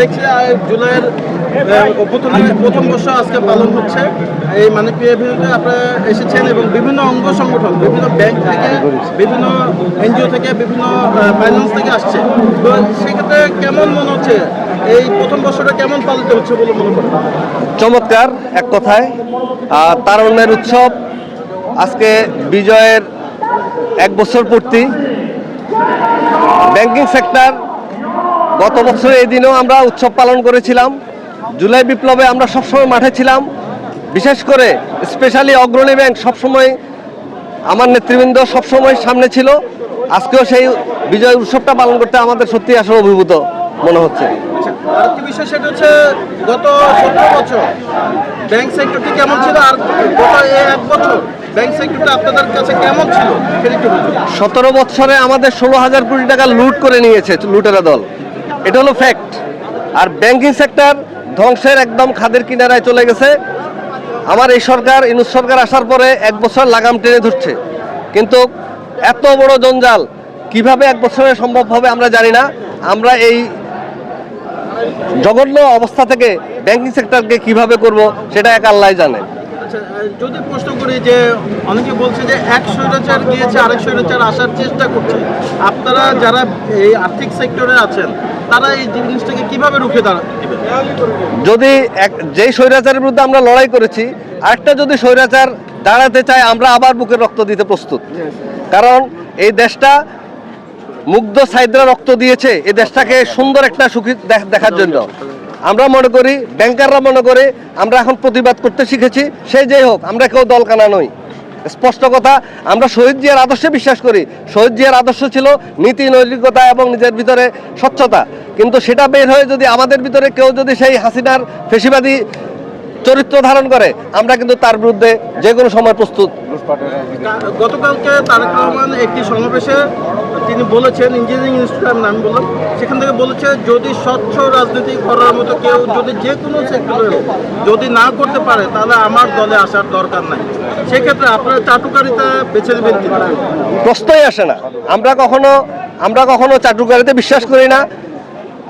দেখছি জুলাইয়ের প্রথম বর্ষ আজকে পালন হচ্ছে। এই মানে আপনারা এসেছেন এবং বিভিন্ন অঙ্গ সংগঠন, বিভিন্ন ব্যাংক থেকে, বিভিন্ন এনজিও থেকে, বিভিন্ন ফাইন্যান্স থেকে আসছে। তো সেক্ষেত্রে কেমন মনে হচ্ছে? এই প্রথম বর্ষটা কেমন পালিত হচ্ছে বলে মনে করেন? চমৎকার, এক কথায়। তারুণ্যের উৎসব আজকে বিজয়ের এক বছর পূর্তি। ব্যাংকিং সেক্টর গত বছর এই দিনেও আমরা উৎসব পালন করেছিলাম। জুলাই বিপ্লবে আমরা সবসময় মাঠে ছিলাম। বিশেষ করে স্পেশালি অগ্রণী ব্যাংক সবসময় আমার নেতৃবৃন্দ সবসময় সামনে ছিল। আজকেও সেই বিজয় উৎসবটা পালন করতে আমাদের সত্যি আসলে অভিভূত মনে হচ্ছে। আরেকটি বিষয় সেটা হচ্ছে গত সতেরো বছর ব্যাংক সেক্টরটি কেমন ছিল আর গত এক বছর ব্যাংক সেক্টরটা আপনাদের কাছে কেমন ছিল সেটা একটু বলুন। সতেরো বছরে আমাদের ষোলো হাজার কোটি টাকা লুট করে নিয়েছে লুটেরা দল। এটা হলো ফ্যাক্ট আর ব্যাংকিং সেক্টর ধ্বংসের একদম খাদের কিনারায় চলে গেছে। আমার এই সরকার, ইনুস সরকার আসার পরে এক বছর লাগাম টেনে ধরছে। কিন্তু এত বড় জঞ্জাল কীভাবে এক বছরে সম্ভব হবে আমরা জানি না। আমরা এই জঘন্য অবস্থা থেকে ব্যাংকিং সেক্টরকে কীভাবে করব, সেটা এক আল্লাহ জানে। যদি প্রশ্ন করি যে অনেকে বলছে যে এক স্বৈরাচার গিয়েছে, আরেক স্বৈরাচার আসার চেষ্টা করছে। আপনারা যারা এই আর্থিক সেক্টরে আছেন, তারা এই জিনিসটাকে কীভাবে রুখে দাঁড়া যদি এক যেই স্বৈরাচারের বিরুদ্ধে আমরা লড়াই করেছি, আরেকটা যদি স্বৈরাচার দাঁড়াতে চায়, আমরা আবার বুকের রক্ত দিতে প্রস্তুত। কারণ এই দেশটা মুগ্ধ সাইদরা রক্ত দিয়েছে, এই দেশটাকে সুন্দর একটা সুখী দেখার জন্য। আমরা মনে করি ব্যাংকাররা মনে করে আমরা এখন প্রতিবাদ করতে শিখেছি, সে যেই হোক, আমরা কেউ দলকানা নই। স্পষ্ট কথা, আমরা শহীদ জিয়ার আদর্শে বিশ্বাস করি। শহীদ জিয়ার আদর্শ ছিল নীতি, নৈতিকতা এবং নিজের ভিতরে স্বচ্ছতা। কিন্তু সেটা বের হয়ে যদি আমাদের ভিতরে কেউ যদি সেই হাসিনার ফেসিবাদী চরিত্র ধারণ করে আমরা কিন্তু তার বিরুদ্ধে যে কোনো সময় প্রস্তুত। গতকালকে তারেক রহমান একটি সমাবেশে তিনি বলেছেন ইঞ্জিনিয়ারিং ইনস্টিটিউট নাম বললাম সেখান থেকে বলেছে যদি স্বচ্ছ রাজনীতি করার মতো কেউ যদি যে কোনো সেক্টরে যদি না করতে পারে তাহলে আমার দলে আসার দরকার নাই। সেক্ষেত্রে আপনারা চাটুকারিতা বেছে নেবেন প্রশ্নই আসে না। আমরা কখনো আমরা কখনো চাটুকারিতে বিশ্বাস করি না।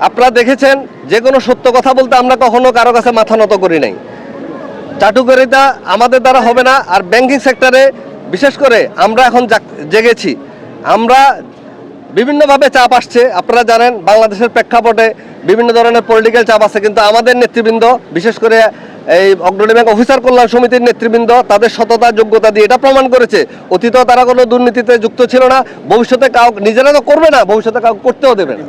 আপনারা দেখেছেন যে কোনো সত্য কথা বলতে আমরা কখনো কারও কাছে মাথা নত করি নাই। চাটুকারিতা আমাদের দ্বারা হবে না আর ব্যাংকিং সেক্টরে বিশেষ করে আমরা এখন জেগেছি। আমরা বিভিন্নভাবে চাপ আসছে আপনারা জানেন বাংলাদেশের প্রেক্ষাপটে বিভিন্ন ধরনের পলিটিক্যাল চাপ আছে কিন্তু আমাদের নেতৃবৃন্দ বিশেষ করে এই অগ্রণী ব্যাংক অফিসার কল্যাণ সমিতির নেতৃবৃন্দ তাদের সততা যোগ্যতা দিয়ে এটা প্রমাণ করেছে। অতীতেও তারা কোনো দুর্নীতিতে যুক্ত ছিল না ভবিষ্যতে কাউ নিজেরা তো করবে না ভবিষ্যতে কাউ করতেও দেবে না।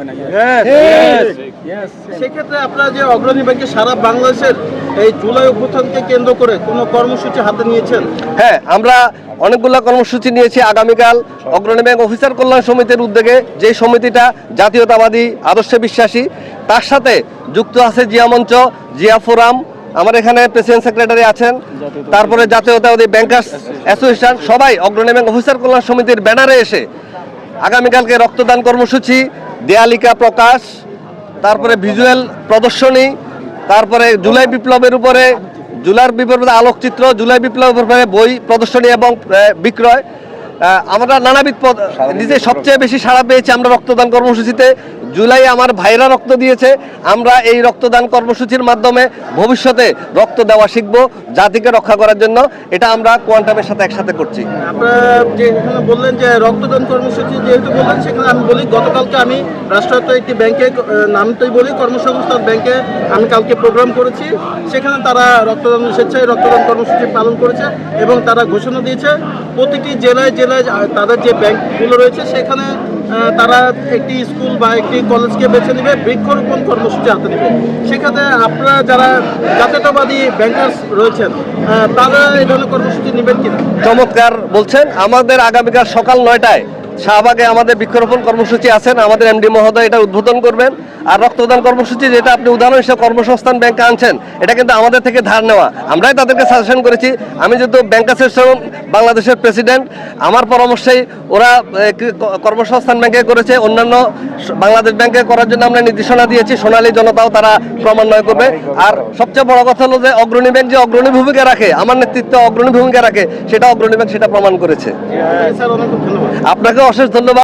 সেক্ষেত্রে আপনারা যে অগ্রণী ব্যাংকে সারা বাংলাদেশের এই জুলাই অভ্যুত্থানকে কেন্দ্র করে কোনো কর্মসূচি হাতে নিয়েছেন? হ্যাঁ আমরা অনেকগুলো কর্মসূচি নিয়েছি আগামীকাল অগ্রণী ব্যাংক অফিসার কল্যাণ সমিতির উদ্যোগে। যে সমিতিটা জাতীয়তাবাদী, আদর্শে বিশ্বাসী, তার সাথে যুক্ত আছে জিয়া মঞ্চ, জিয়া ফোরাম, আমার এখানে প্রেসিডেন্ট সেক্রেটারি আছেন, তারপরে জাতীয়তাবাদী ব্যাংকার্স অ্যাসোসিয়েশন, সবাই অগ্রণী ব্যাংক অফিসার কল্যাণ সমিতির ব্যানারে এসে আগামীকালকে রক্তদান কর্মসূচি, দেয়ালিকা প্রকাশ, তারপরে ভিজুয়াল প্রদর্শনী তারপরে জুলাই বিপ্লবের উপরে জুলাই বিপ্লবের আলোকচিত্র জুলাই বিপ্লবের উপরে বই প্রদর্শনী এবং বিক্রয়। আমরা নানাবিধ পদ- নিজে সবচেয়ে বেশি সাড়া পেয়েছি আমরা রক্তদান কর্মসূচিতে। জুলাই আমার ভাইরা রক্ত দিয়েছে। আমরা এই রক্তদান কর্মসূচির মাধ্যমে ভবিষ্যতে রক্ত দেওয়া শিখব জাতিকে রক্ষা করার জন্য। এটা আমরা কোয়ান্টামের সাথে একসাথে করছি। আপনারা যে বললেন যে রক্তদান কর্মসূচি যেহেতু বললেন সেখানে আমি বলি গতকালকে আমি রাষ্ট্রায়ত্ত একটি ব্যাংকে আহ, নামটাই বলি কর্মসংস্থান ব্যাংকে আমি কালকে প্রোগ্রাম করেছি। সেখানে তারা রক্তদান স্বেচ্ছায় রক্তদান কর্মসূচি পালন করেছে এবং তারা ঘোষণা দিয়েছে প্রতিটি জেলায় জেলায় তাদের যে ব্যাংকগুলো রয়েছে, সেখানে তারা একটি স্কুল বা একটি কলেজকে বেছে নেবে, বৃক্ষরোপণ কর্মসূচি হাতে নেবে। সেখানে আপনারা যারা জাতীয়তাবাদী ব্যাংকার্স রয়েছেন তারা এই ধরনের কর্মসূচি নেবেন কিনা? চমৎকার বলছেন। আমাদের আগামীকাল সকাল নয়টায় শাহবাগে আমাদের বৃক্ষরোপণ কর্মসূচি আছেন আমাদের এমডি মহোদয় এটা উদ্বোধন করবেন। আর রক্তদান কর্মসূচি যেটা আপনি উদাহরণ হিসেবে কর্মসংস্থান ব্যাংকে আনছেন এটা কিন্তু আমাদের থেকে ধার নেওয়া। আমরাই তাদেরকে সাজেশন করেছি। আমি যেহেতু ব্যাংক অ্যাসোসিয়েশন বাংলাদেশের প্রেসিডেন্ট আমার পরামর্শেই ওরা কর্মসংস্থান ব্যাংকে করেছে। অন্যান্য বাংলাদেশ ব্যাংকে করার জন্য আমরা নির্দেশনা দিয়েছি। সোনালী জনতাও তারা ক্রমান্বয় করবে। আর সবচেয়ে বড় কথা হলো যে অগ্রণী ব্যাংক যে অগ্রণী ভূমিকা রাখে আমার নেতৃত্ব অগ্রণী ভূমিকা রাখে সেটা অগ্রণী ব্যাংক সেটা প্রমাণ করেছে। স্যার আপনাকে অশেষ ধন্যবাদ।